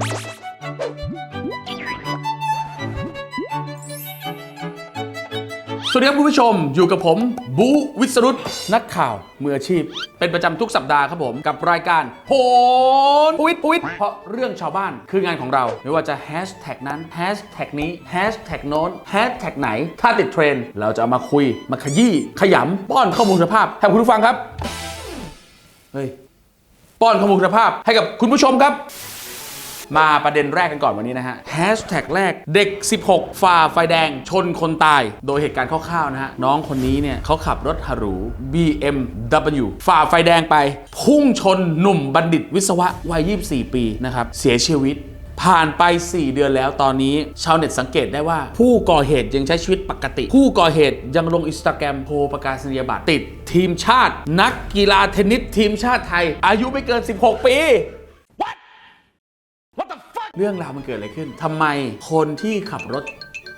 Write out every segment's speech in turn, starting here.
สวัสดีครับคุณผู้ชมอยู่กับผมบูวิสรุตนักข่าวมืออาชีพ เป็นประจำทุกสัปดาห์ครับผมกับรายการโหนวิทวิทเพราะเรื่องชาวบ้านคืองานของเรา ไม่ว่าจะแฮชแท็กนั้นแฮชแท็กนี้แฮชแท็กโน้นแฮชแท็กไหน ถ้าติดเทรนด์เราจะเอามาคุย มาขยี้ขยำป้อนข้อมูลคุณภาพให้คุณผู้ฟังครับเฮ้ยป้อนข้อมูลคุณภาพให้กับคุณผู้ชมครับ มาประเด็นแรกกันก่อนวันนี้นะฮะแฮชแท็กแรกเด็ก 16 ฝ่าไฟแดง ชนคนตาย โดยเหตุการณ์คร่าวๆนะฮะ น้องคนนี้เนี่ยเขาขับรถหรู BMW ฝ่าไฟแดงไป พุ่งชนหนุ่มบัณฑิตวิศวะวัย 24 ปีนะครับ เสียชีวิตผ่านไป 4 เดือนแล้วตอนนี้ ชาวเน็ตสังเกตได้ว่า ผู้ก่อเหตุยังใช้ชีวิตปกติ ผู้ก่อเหตุยังลงอินสตาแกรมโพลประกาศนียบัตรติดทีมชาติ นักกีฬาเทนนิสทีมชาติไทย อายุไม่เกิน 16 ปี เรื่องราวมันเกิดอะไรขึ้นทำไมคนที่ขับรถ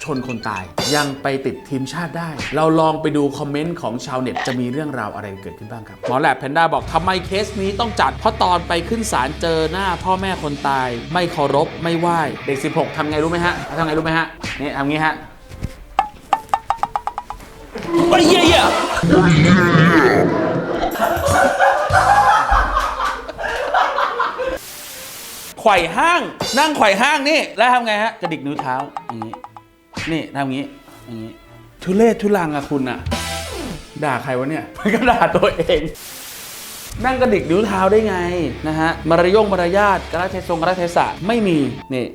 ชนคนตาย ยังไปติดทีมชาติได้ เราลองไปดูคอมเมนต์ของชาวเน็ตจะมีเรื่องราวอะไรเกิดขึ้นบ้างครับ หมอแหลบแพนด้าบอกทำไมเคสนี้ต้องจัด เพราะตอนไปขึ้นศาลเจอหน้าพ่อแม่คนตาย ไม่เคารพไม่ไหว้เด็ก 16ทำไงรู้ไหมฮะทำไงรู้ไหมฮะนี่ทำงี้ฮะโอ้ยเหี้ยเหี้ย ไขว่ห้าง นั่งไขว่ห้างนี่แล้วทำไงฮะกระดิกนิ้วเท้าอย่างนี้นี่ทำอย่างนี้อย่างนี้ ทุเลศทุลังอะคุณอะด่าใครวะเนี่ยมันก็ด่าตัวเองนั่งกระดิกนิ้วเท้าได้ไงนะฮะมารยงมารยาทกระเทศงกระเทศะไม่มีนี่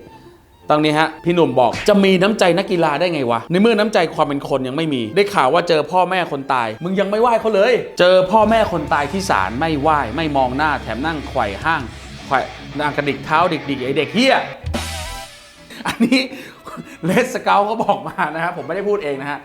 ตรงนี้ฮะพี่หนุ่มบอกจะมีน้ำใจนักกีฬาได้ไงวะในเมื่อน้ำใจความเป็นคนยังไม่มี ได้ข่าวว่าเจอพ่อแม่คนตาย มึงยังไม่ไหว้เขาเลย เจอพ่อแม่คนตายที่ศาลไม่ไหว้ไม่มองหน้าแถมนั่งไขว่ห้างไขว่ นั่งกระดิกเท้าเดิกๆไอเด็กเฮียอันนี้เลสเกลเขาบอกมานะครับผมไม่ได้พูดเองนะฮะ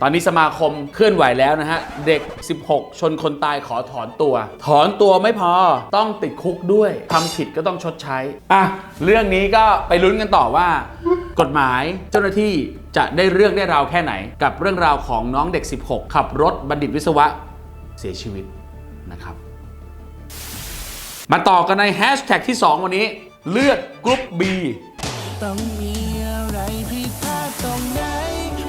ตอนนี้สมาคมเคลื่อนไหวแล้วนะฮะ เด็ก 16 ชนคนตายขอถอนตัว ถอนตัวไม่พอต้องติดคุกด้วยทำผิดก็ต้องชดใช้ อะ เรื่องนี้ก็ไปลุ้นกันต่อว่า กฎหมายเจ้าหน้าที่จะได้เรื่องได้ราวแค่ไหน กับเรื่องราวของน้องเด็ก 16 ขับรถบัณฑิตวิศวะเสียชีวิตนะครับ มาต่อกันในแฮชแท็กที่ 2 วันนี้ เลือดกรุ๊ป B ต้องมีอะไรผิดพลาดตรงไหน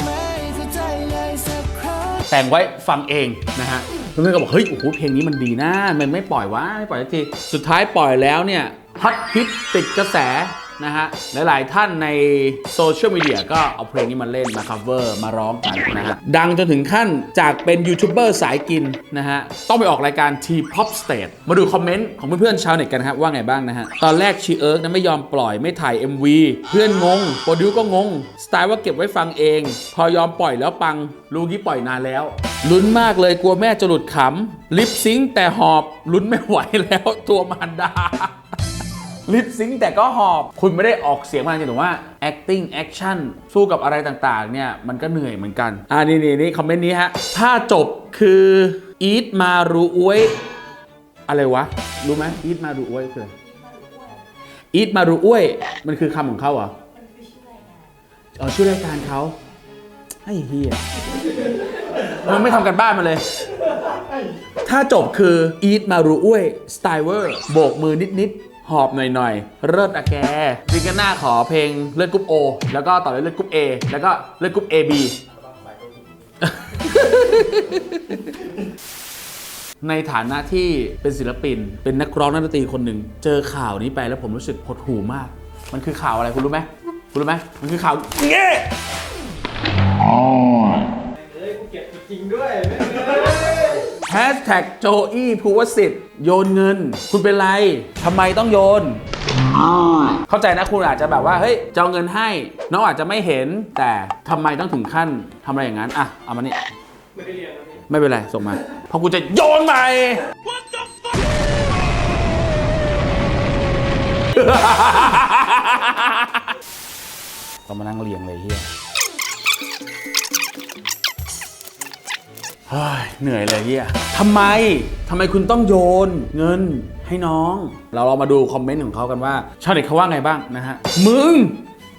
ไม่เข้าใจเลยสักครั้งแต่งไว้ฟังเองนะฮะเพื่อนๆก็บอกเฮ้ยโอ้โหเพลงนี้มันดีนะมันไม่ปล่อยวะไม่ปล่อยสักทีสุดท้ายปล่อยแล้วเนี่ยฮอตฮิตติดกระแส นะฮะ หลาย ๆ ท่านในโซเชียลมีเดียก็เอาเพลงนี้มาเล่นมา cover มาร้องกันนะฮะ ดังจนถึงขั้นจากเป็นยูทูบเบอร์สายกินนะฮะ ต้องไปออกรายการ T-POP Stage มาดูคอมเมนต์ของเพื่อน ๆ ชาวเน็ตกันนะครับว่าไงบ้างนะฮะ ตอนแรกชีเอิร์กนะไม่ยอมปล่อยไม่ถ่าย MV เพื่อนงงโปรดิวก็งง สไตล์ว่าเก็บไว้ฟังเอง พอยอมปล่อยแล้วปังลูกี้ปล่อยนานแล้วลุ้นมากเลยกลัวแม่จะหลุดขำลิปซิงแต่หอบลุ้นไม่ไหวแล้วตัวมารดา ลิปซิงแต่ก็หอบ คุณไม่ได้ออกเสียงมาจริงๆว่า acting action สู้กับอะไรต่างๆ เนี่ย มันก็เหนื่อยเหมือนกัน อ่านี่นี่นี่คอมเมนต์นี้ฮะ ถ้าจบคือ eat มารูอวยอะไรวะ รู้ไหม eat มารูอวยคืออะไร eat มารูอวยมันคือคำของเขาเหรออ๋อชื่อรายการเขาไอ้เฮียมันไม่ทำกันบ้านมาเลย ถ้าจบคือ eat มารูอ้วยสไตเวอร์โบกมือนิดๆ หอบหน่อยๆ เลิศอะแกซิงเกิลหน้าขอเพลงเลือดกรุ๊ป O แล้วก็ต่อด้วยเลือดกรุ๊ป A แล้วก็เลือดกรุ๊ป AB ในฐานะที่เป็นศิลปิน เป็นนักร้องนักดนตรีคนหนึ่ง เจอข่าวนี้ไปแล้วผมรู้สึกหดหูมาก มันคือข่าวอะไรคุณรู้ไหมคุณรู้ไหมมันคือข่าวเงี้แฮชแท็กโจอี้ภูวสิทธิ์โยนเงิน คุณเป็นไรทำไมต้องโยน เข้าใจนะคุณอาจจะแบบว่า เฮ้ยจะเอาเงินให้ น้องอาจจะไม่เห็นแต่ทำไมต้องถึงขั้นทำอะไรอย่างนั้น อะ เอามานี่ ไม่ได้เรียนไม่เป็นไร ส่งมา เพราะกูจะโยนใหม่ก็มานั่งเรียงเลยเฮีย เหนื่อยเลยเฮียทำไมทำไมคุณต้องโยนเงินให้น้อง เราเรามาดูคอมเมนต์ของเขากันว่าชาวเน็ตเขาว่าไงบ้างนะฮะ มึง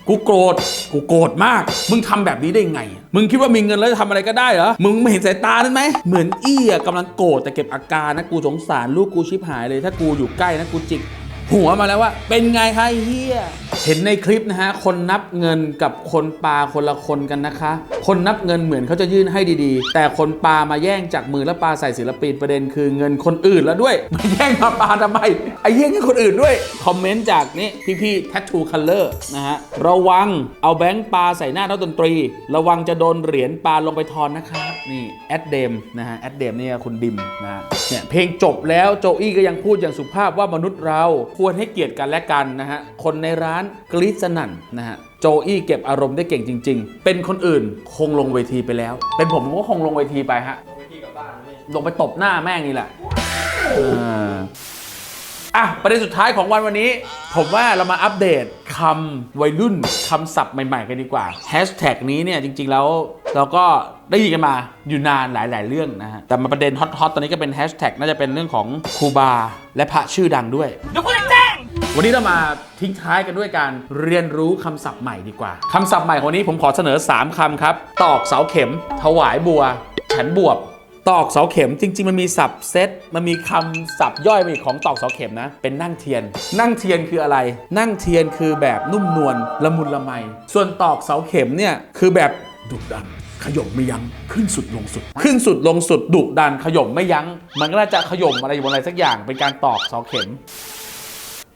กูโกรธ กูโกรธมาก มึงทำแบบนี้ได้ไง มึงคิดว่ามีเงินแล้วจะทำอะไรก็ได้เหรอ มึงไม่เห็นสายตานั้นไหม เหมือนเอี้อะกำลังโกรธแต่เก็บอาการนะ กูสงสารลูกกูชิบหายเลย ถ้ากูอยู่ใกล้นะกูจิกหัวมาแล้วว่า เป็นไงคะไอ้เฮีย เห็นในคลิปนะฮะ คนนับเงินกับคนปลาคนละคนกันนะคะ คนนับเงินเหมือนเขาจะยื่นให้ดีๆ แต่คนปลามาแย่งจากมือแล้วปาใส่ศิลปินประเด็นคือเงินคนอื่นแล้วด้วยมาแย่งมาปลาทำไมไอ้แย่งเงินคนอื่นด้วย คอมเมนต์จากนี่พี่ๆ Tattoo Color นะฮะ ระวังเอาแบงค์ปลาใส่หน้านักดนตรี ระวังจะโดนเหรียญปลาลงไปทอนนะครับนี่แอดเดมนะฮะแอดเดมเนี่ยคุณดิมนะฮะเนี่ยเพลงจบแล้วโจอี้ก็ยังพูดอย่างสุภาพว่ามนุษย์เราควรให้เกียรติกันและกันนะฮะคนในร้านกรี๊ดสนั่นนะฮะโจอี้เก็บอารมณ์ได้เก่งจริง ๆ เป็นคนอื่นคงลงเวทีไปแล้ว เป็นผมผมก็คงลงเวทีไปฮะลงไปตบหน้าแม่งนี่แหละอออะประเด็นสุดท้ายของวันวันนี้ ผมว่าเรามาอัปเดตคำวัยรุ่นคำศัพท์ใหม่ ๆ กันดีกว่าแฮชแท็กนี้เนี่ยจริง ๆ แล้วเราก็ได้ยินกันมาอยู่นานหลาย ๆ เรื่องนะฮะ แต่มาประเด็นฮอตๆตอนนี้ก็เป็นแฮชแท็กน่าจะเป็นเรื่องของครูบา และพระชื่อดังด้วยวั วันนี้เรามาทิ้งท้ายกันด้วยการเรียนรู้คำศัพท์ใหม่ดีกว่าคำศัพท์ใหม่ของนนี้ผมขอเสนอ 3คำครับ ตอกเสาเข็ม ถวายบัวฉันบวบตอกเสาเข็มจริง ๆ มันมีศัพท์เซตมันมีคำศัพท์ย่อยไปอีกของตอกเสาเข็มนะ เป็นนั่งเทียน นั่งเทียนคืออะไร นั่งเทียนคือแบบนุ่มนวลละมุนละไม ส่วนตอกเสาเข็มเนี่ยคือแบบดุดันขย่มไม่ยั้งขึ้นสุดลงสุด ขึ้นสุดลงสุดดุดันขย่มไม่ยั้ง มันก็น่าจะขย่มอะไรอยู่บนอะไรสักอย่างเป็นการตอกเสาเข็ม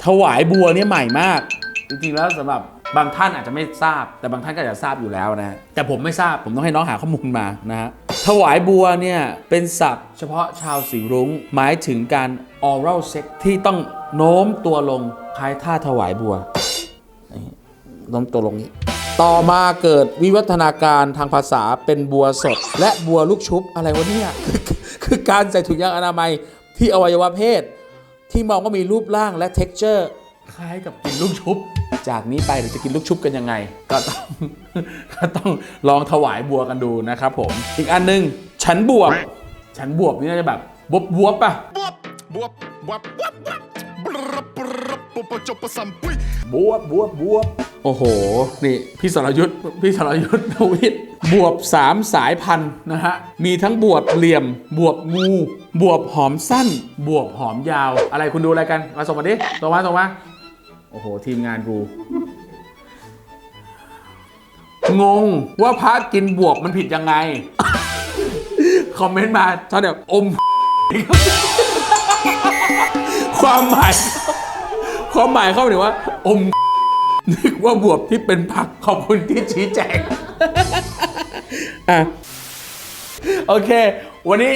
ถวายบัวเนี่ยใหม่มาก จริงๆแล้วสำหรับบางท่านอาจจะไม่ทราบ แต่บางท่านก็อาจจะทราบอยู่แล้วนะแต่ผมไม่ทราบผมต้องให้น้องหาข้อมูลมานะฮะถวายบัวเนี่ยเป็นศัพท์เฉพาะชาวสีรุ้ง หมายถึงการ oral sex ที่ต้องโน้มตัวลงคล้ายท่าถวายบัวโน้มตัวลงนี้ต่อมาเกิดวิวัฒนาการทางภาษาเป็นบัวสด และบัวลูกชุบอะไรวะเนี่ยคือการใส่ถุงยางอนามัยที่อวัยวะเพศ ที่มองว่ามีรูปร่างและ t e x t อร์คล้ายกับกินลูกชุบ จากนี้ไปเราจะกินลูกชุบกันยังไง ก็ต้องก็ต้องลองถวายบัวกันดูนะครับผม อีกอันหนึงฉันบวบฉันบวบนี่น่าจะแบบบวบบวบป่ะบวบบวบบวบบวบบรับรับปปจปสัมปุยบวบบวบบวบ โอ้โห นี่ พี่สรยุทธ์พี่สรยุทธ์นวิทย์บวบสามสายพันธุ์นะฮะ มีทั้งบวบเหลี่ยม บวบงู บวบหอมสั้น บวบหอมยาว อะไรคุณดูอะไรกัน มาส่งมาดิส่งมาส่งมา โอ้โห ทีมงานกู งงว่าพระกินบวบมันผิดยังไง คอมเมนต์มาชอบแบบอม ความหมาย ความหมายเข้าไปถึงว่า อม นึกว่าบวบที่เป็นผักขอบคุณที่ชี้แจงอะโอเค วันนี้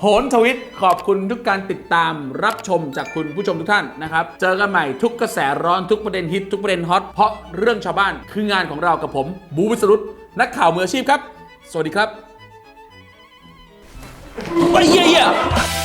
โหนทวิตขอบคุณทุกการติดตามรับชมจากคุณผู้ชมทุกท่านนะครับ เจอกันใหม่ทุกกระแสร้อนทุกประเด็นฮิตทุกประเด็นฮอตเพราะเรื่องชาวบ้านคืองานของเรากับผม บูวิสรุตนักข่าวมืออาชีพครับ สวัสดีครับ Yeah, yeah.